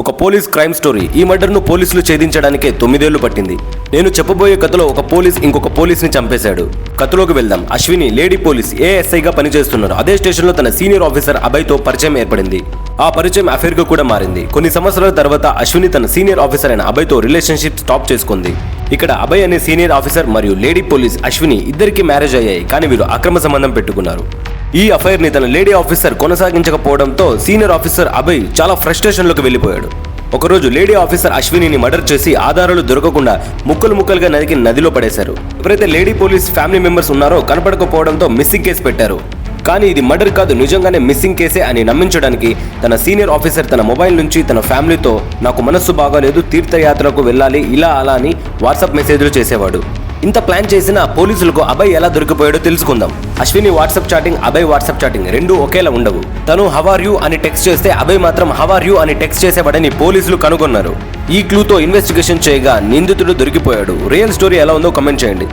ఒక police crime story. ఈ మర్డర్ను పోలీసులు ఛేదించడానికే తొమ్మిదేళ్ళు పట్టింది. నేను చెప్పబోయే కథలో ఒక పోలీస్ ఇంకొక పోలీస్ని చంపేశాడు. కథలోకి వెళ్దాం. అశ్విని లేడీ పోలీస్ ఏఎస్ఐగా పనిచేస్తున్నారు. అదే స్టేషన్లో తన సీనియర్ ఆఫీసర్ అభయ్తో పరిచయం ఏర్పడింది. ఆ పరిచయం అఫేర్గా కూడా మారింది. కొన్ని సంవత్సరాల తర్వాత అశ్విని తన సీనియర్ ఆఫీసర్ అయిన అభయ్తో రిలేషన్షిప్ స్టాప్ చేసుకుంది. ఇక్కడ అభయ్ అనే సీనియర్ ఆఫీసర్ మరియు లేడీ పోలీస్ అశ్విని ఇద్దరికి మ్యారేజ్ అయ్యాయి. కానీ వీరు అక్రమ సంబంధం పెట్టుకున్నారు. ఈ అఫైర్ని తన లేడీ ఆఫీసర్ కొనసాగించకపోవడంతో సీనియర్ ఆఫీసర్ అభయ్ చాలా ఫ్రస్ట్రేషన్లోకి వెళ్ళిపోయాడు. ఒకరోజు లేడీ ఆఫీసర్ అశ్వినిని మర్డర్ చేసి ఆధారాలు దొరకకుండా ముక్కలు ముక్కలుగా నరికి నదిలో పడేశారు. ఎవరైతే లేడీ పోలీస్ ఫ్యామిలీ మెంబర్స్ ఉన్నారో కనపడకపోవడంతో మిస్సింగ్ కేసు పెట్టారు. కానీ ఇది మర్డర్ కాదు నిజంగానే మిస్సింగ్ కేసే అని నమ్మించడానికి తన సీనియర్ ఆఫీసర్ తన మొబైల్ నుంచి తన ఫ్యామిలీతో నాకు మనస్సు బాగాలేదు తీర్థయాత్రకు వెళ్ళాలి ఇలా అలా అని వాట్సాప్ మెసేజ్లు చేసేవాడు. ఇంత ప్లాన్ చేసిన పోలీసులకు అభయ్ ఎలా దొరికిపోయాడో తెలుసుకుందాం. Ashwini WhatsApp chatting Abhay WhatsApp chatting రెండు ఒకేలా ఉండవు. తను హవార్ యూ అని టెక్స్ట్ చేస్తే అభయ్ మాత్రం హవార్ యూ అని టెక్స్ట్ చేసేవాడని పోలీసులు కనుగొన్నారు. ఈ క్లూతో ఇన్వెస్టిగేషన్ చేయగా నిందితుడు దొరికిపోయాడు. రియల్ స్టోరీ ఎలా ఉందో కమెంట్ చేయండి.